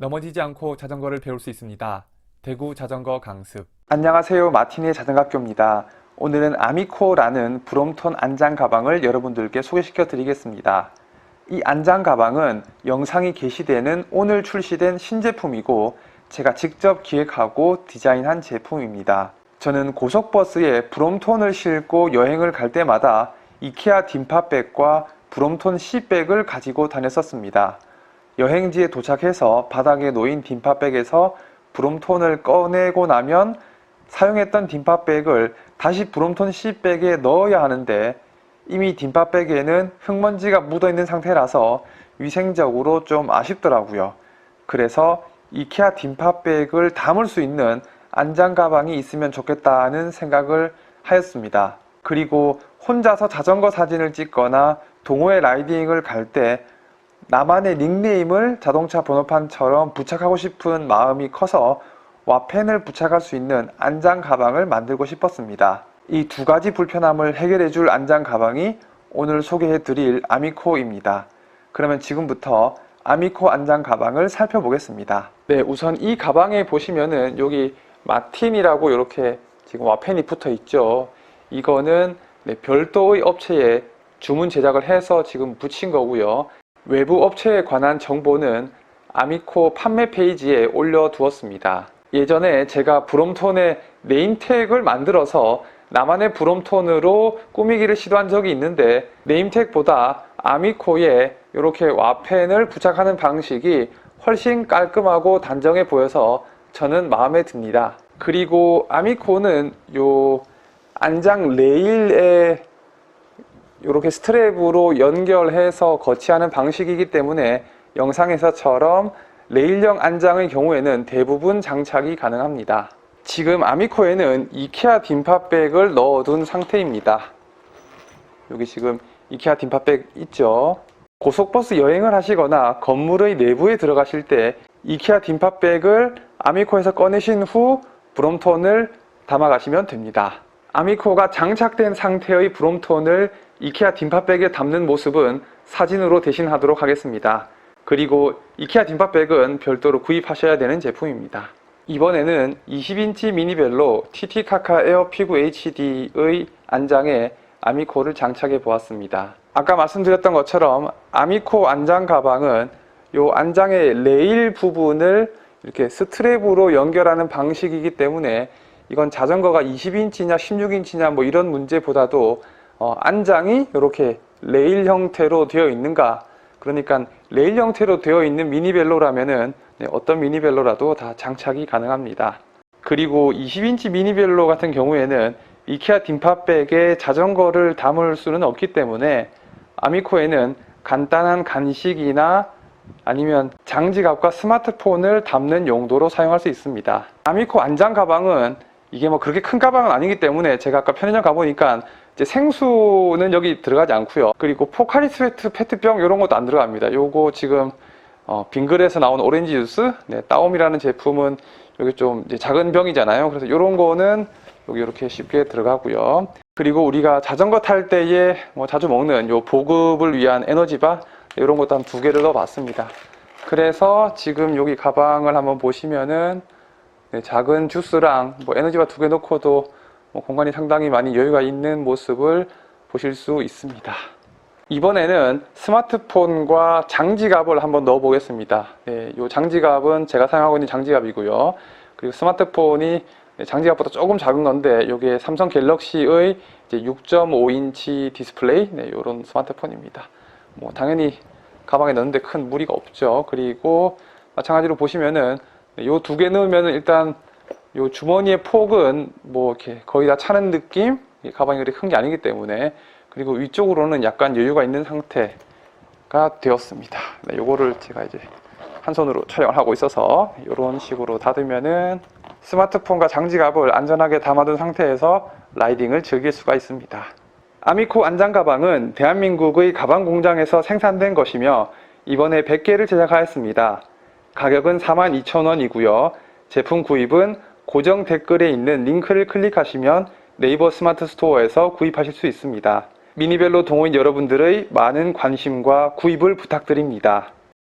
넘어지지 않고 자전거를 배울 수 있습니다. 대구 자전거 강습. 안녕하세요. 마틴의 자전거학교입니다. 오늘은 아미코라는 브롬톤 안장 가방을 여러분들께 소개시켜 드리겠습니다. 이 안장 가방은 영상이 게시되는 오늘 출시된 신제품이고 제가 직접 기획하고 디자인한 제품입니다. 저는 고속버스에 브롬톤을 싣고 여행을 갈 때마다 이케아 딤팝백과 브롬톤 C백을 가지고 다녔었습니다. 여행지에 도착해서 바닥에 놓인 딤팝백에서 브롬톤을 꺼내고 나면 사용했던 딤팝백을 다시 브롬톤 C백에 넣어야 하는데 이미 딤팝백에는 흙먼지가 묻어 있는 상태라서 위생적으로 좀 아쉽더라고요. 그래서 이케아 딤팝백을 담을 수 있는 안장 가방이 있으면 좋겠다는 생각을 하였습니다. 그리고 혼자서 자전거 사진을 찍거나 동호회 라이딩을 갈때 나만의 닉네임을 자동차 번호판처럼 부착하고 싶은 마음이 커서 와펜을 부착할 수 있는 안장 가방을 만들고 싶었습니다. 이 두 가지 불편함을 해결해 줄 안장 가방이 오늘 소개해 드릴 아미코입니다. 그러면 지금부터 아미코 안장 가방을 살펴보겠습니다. 네, 우선 이 가방에 보시면은 여기 마틴이라고 이렇게 지금 와펜이 붙어 있죠. 이거는 네, 별도의 업체에 주문 제작을 해서 지금 붙인 거고요. 외부 업체에 관한 정보는 아미코 판매 페이지에 올려두었습니다. 예전에 제가 브롬톤의 네임택을 만들어서 나만의 브롬톤으로 꾸미기를 시도한 적이 있는데 네임택보다 아미코에 이렇게 와펜을 부착하는 방식이 훨씬 깔끔하고 단정해 보여서 저는 마음에 듭니다. 그리고 아미코는 요 안장 레일에 이렇게 스트랩으로 연결해서 거치하는 방식이기 때문에 영상에서처럼 레일형 안장의 경우에는 대부분 장착이 가능합니다. 지금 아미코에는 이케아 딤팝백을 넣어둔 상태입니다. 여기 지금 이케아 딤팝백 있죠? 고속버스 여행을 하시거나 건물의 내부에 들어가실 때 이케아 딤팝백을 아미코에서 꺼내신 후 브롬톤을 담아가시면 됩니다. 아미코가 장착된 상태의 브롬톤을 이케아 딤팝백에 담는 모습은 사진으로 대신하도록 하겠습니다. 그리고 이케아 딤팝백은 별도로 구입하셔야 되는 제품입니다. 이번에는 20인치 미니벨로 TT카카 에어 피구 HD의 안장에 아미코를 장착해 보았습니다. 아까 말씀드렸던 것처럼 아미코 안장 가방은 이 안장의 레일 부분을 이렇게 스트랩으로 연결하는 방식이기 때문에 이건 자전거가 20인치냐 16인치냐 뭐 이런 문제보다도 어, 안장이 이렇게 레일 형태로 되어 있는가 그러니까 레일 형태로 되어 있는 미니벨로라면은 네, 어떤 미니벨로라도 다 장착이 가능합니다. 그리고 20인치 미니벨로 같은 경우에는 이케아 딤팝백에 자전거를 담을 수는 없기 때문에 아미코에는 간단한 간식이나 아니면 장지갑과 스마트폰을 담는 용도로 사용할 수 있습니다. 아미코 안장 가방은 이게 뭐 그렇게 큰 가방은 아니기 때문에 제가 아까 편의점 가보니까 이제 생수는 여기 들어가지 않고요. 그리고 포카리 스웨트 페트병 이런 것도 안 들어갑니다. 요거 지금 어, 빙글에서 나온 오렌지 주스, 네, 따옴이라는 제품은 여기 좀 작은 병이잖아요. 그래서 이런 거는 여기 이렇게 쉽게 들어가고요. 그리고 우리가 자전거 탈 때에 뭐 자주 먹는 요 보급을 위한 에너지바 이런 것도 한 두 개를 넣어봤습니다. 그래서 지금 여기 가방을 한번 보시면은 네, 작은 주스랑 뭐 에너지바 두 개 넣고도 뭐 공간이 상당히 많이 여유가 있는 모습을 보실 수 있습니다. 이번에는 스마트폰과 장지갑을 한번 넣어 보겠습니다. 네, 이 장지갑은 제가 사용하고 있는 장지갑이고요. 그리고 스마트폰이 장지갑보다 조금 작은 건데 이게 삼성 갤럭시의 6.5인치 디스플레이 네, 이런 스마트폰입니다. 뭐 당연히 가방에 넣는데 큰 무리가 없죠. 그리고 마찬가지로 보시면은 이 두 개 넣으면은 일단 이 주머니의 폭은 뭐 이렇게 거의 다 차는 느낌 이 가방이 그렇게 큰 게 아니기 때문에 그리고 위쪽으로는 약간 여유가 있는 상태가 되었습니다. 네, 요거를 제가 이제 한 손으로 촬영을 하고 있어서 이런 식으로 닫으면은 스마트폰과 장지갑을 안전하게 담아둔 상태에서 라이딩을 즐길 수가 있습니다. 아미코 안장 가방은 대한민국의 가방 공장에서 생산된 것이며 이번에 100개를 제작하였습니다. 가격은 42,000원이고요. 제품 구입은 고정 댓글에 있는 링크를 클릭하시면 네이버 스마트 스토어에서 구입하실 수 있습니다. 미니벨로 동호인 여러분들의 많은 관심과 구입을 부탁드립니다.